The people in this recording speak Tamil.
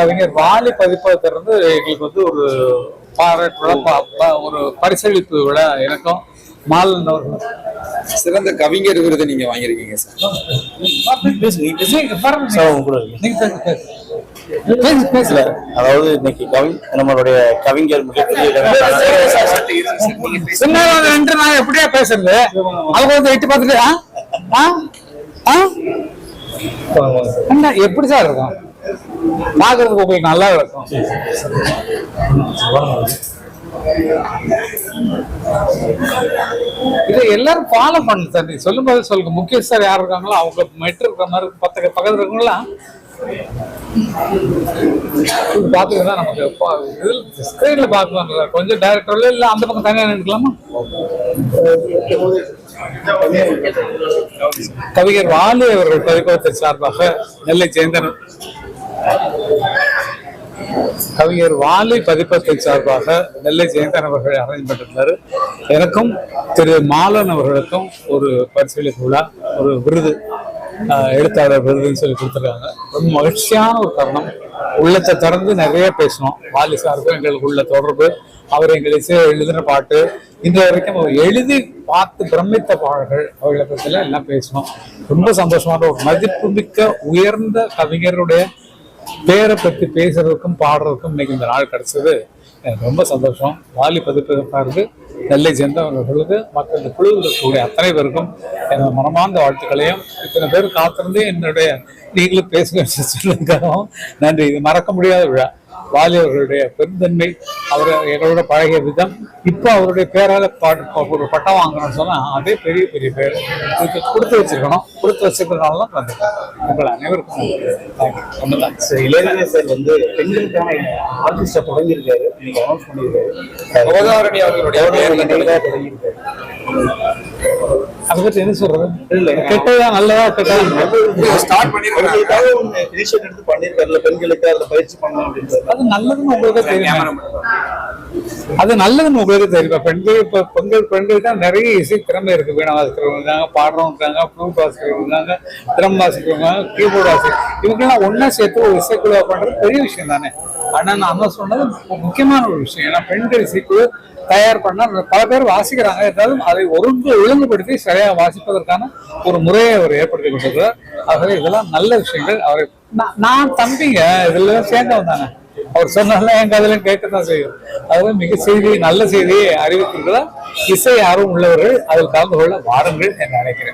கவிஞர் வாலி பதிப்பகத்திலிருந்து எங்களுக்கு வந்து ஒரு பாராட்டு விழா, ப- ப- ஒரு பரிசளிப்பு விழா எனக்கும் மாலன் அவர்களும் சிறந்த கவிஞர் விருது நீங்க வாங்கியிருக்கீங்க சார். பேசல அதாவது இன்னைக்கு கவி நம்மளுடைய கவிஞர் மிகப்பெரிய நான் எப்படியா பேசுறது? அவங்க வந்து எட்டு பார்த்துட்டு ஆ? ஆ? ஆ? என்ன எப்படி சார் இருக்கும்? பாக்குறதுக்கு உங்களுக்கு நல்லா இருக்கும். இதை எல்லாரும் ஃபாலோ பண்ணு சார் நீ சொல்லும் போது சொல்லுங்க முக்கியஸ்தர் யார் இருக்காங்களோ அவங்க மெட்ரு இருக்கிற மாதிரி பத்து பக்கத்துல இருக்கவங்களாம் பாத்துக்கிட்டா நமக்கு இதில் ஸ்கிரீன்ல பார்க்கலாம் கொஞ்சம் டைரக்டர்ல இல்ல அந்த பக்கம் தனியா நினைக்கலாமா கவிஞர் வாலி அவர்கள் பதிப்பகத்தை சார்பாக நெல்லை சேந்தன் கவிஞர் வாலி பதிப்பகத்தை சார்பாக நெல்லை ஜெயந்தன் அவர்கள் அரேஞ்ச் பண்ணிருந்தாரு எனக்கும் திரு மாலன் அவர்களுக்கும் ஒரு பரிசீலிப்பு விழா ஒரு விருது எழுத்தாளர் விருதுன்னு சொல்லி கொடுத்துருக்காங்க. ரொம்ப மகிழ்ச்சியான ஒரு தருணம். உள்ளத்தை திறந்து நிறைய பேசணும். வாலி சாருக்கும் எங்களுக்கு உள்ள தொடர்பு. அவர் எங்களுக்கு எழுதின பாட்டு. இன்று வரைக்கும் அவர் எழுதி பார்த்து பிரமித்த பாடல்கள். அவர்களை பற்றில எல்லாம் பேசணும். ரொம்ப சந்தோஷமான ஒரு மதிப்புமிக்க உயர்ந்த கவிஞருடைய பேரை பற்றி பேசுறதுக்கும் பாடுறதுக்கும் இன்னைக்கு இந்த நாள் கிடைச்சது. எனக்கு ரொம்ப சந்தோஷம். வாலி பதிப்பதற்காருக்கு நெல்லை சேர்ந்தவர்களுக்கு மற்ற இந்த குழுவில் இருக்கக்கூடிய அத்தனை பேருக்கும் எனது மனமார்ந்த வாழ்த்துக்களையும் இத்தனை பேர் காத்திருந்து என்னுடைய நீங்களும் பேசுகிற சொல்லுங்க நன்றி. இது மறக்க முடியாத விழா. வாலி அவர்களுடைய பெருந்தன்மை அவர் எங்களோட பழகிய விதம். இப்போ அவருடைய பேரால ஒரு பட்டம் வாங்கணும்னு சொன்னா அதே பெரிய பெரிய பேர் கொடுத்து வச்சிருக்கணும். கொடுத்து வச்சிருக்கிறதுனால தான் வந்திருக்கேன் உங்கள் அனைவருக்கும் தேங்க்ஸ் சார் வந்து பெண்களுக்கான ஆர்டிஸ்ட தொடங்கியிருக்காரு. இன்னைக்கு அனௌன்ஸ் பண்ணியிருக்காரு. அவர்களுடைய தொடங்கியிருக்காரு. அதை பற்றி என்ன சொல்றது? இல்ல. கெட்டதா நல்லதா கெட்டதா? ஸ்டார்ட் பண்ணிருக்காங்க. பெண்களுக்காக ஒன்று இனிஷியேட் எடுத்து பண்ணியிருக்காருல பெண்களுக்கு அதுல பயிற்சி பண்ணணும் அப்படின்றது. அது நல்லதுன்னு உங்களுக்கு தெரியும்? அது நல்லதுன்னு உங்களுக்கு தெரியும்? இப்ப பெண்கள் இப்ப பெண்கள் பெண்கள் தான் நிறைய இசை திறமை இருக்கு. வீணை வாசிக்கிறவங்க இருக்காங்க பாடுறவங்க இருக்காங்க ஃப்ளூட் வாசிக்கிறவங்க இருக்காங்க திறம் வாசிக்கிறவங்க கீபோர்டு வாசி இவங்கெல்லாம் ஒண்ணா சேர்த்து ஒரு இசைக்குழுவா பண்றது பெரிய விஷயம் தானே. ஆனால் நான் அம்மா சொன்னது முக்கியமான ஒரு விஷயம். ஏன்னா பெண்கள் இசைக்குழு தயார் பண்ணால் பல பேர் வாசிக்கிறாங்க. இருந்தாலும் அதை ஒழுங்கு ஒழுங்குபடுத்தி சரியாக வாசிப்பதற்கான ஒரு முறையை அவர் ஏற்படுத்தி கொண்டிருக்கிறார் ஆகவே இதெல்லாம் நல்ல விஷயங்கள். அவர் நான்- நான் தம்பிங்க. இதில் சேர்ந்தவன் தானே. அவர் சொன்னதெல்லாம் என் காதலும் கேட்கத்தான் செய்யும். அதாவது மிக செய்தி நல்ல செய்தியை அறிவித்திருக்கிறார். இசை ஆர்வம் உள்ளவர்கள் அதில் கலந்து கொள்ள வாருங்கள் என்று நினைக்கிறேன்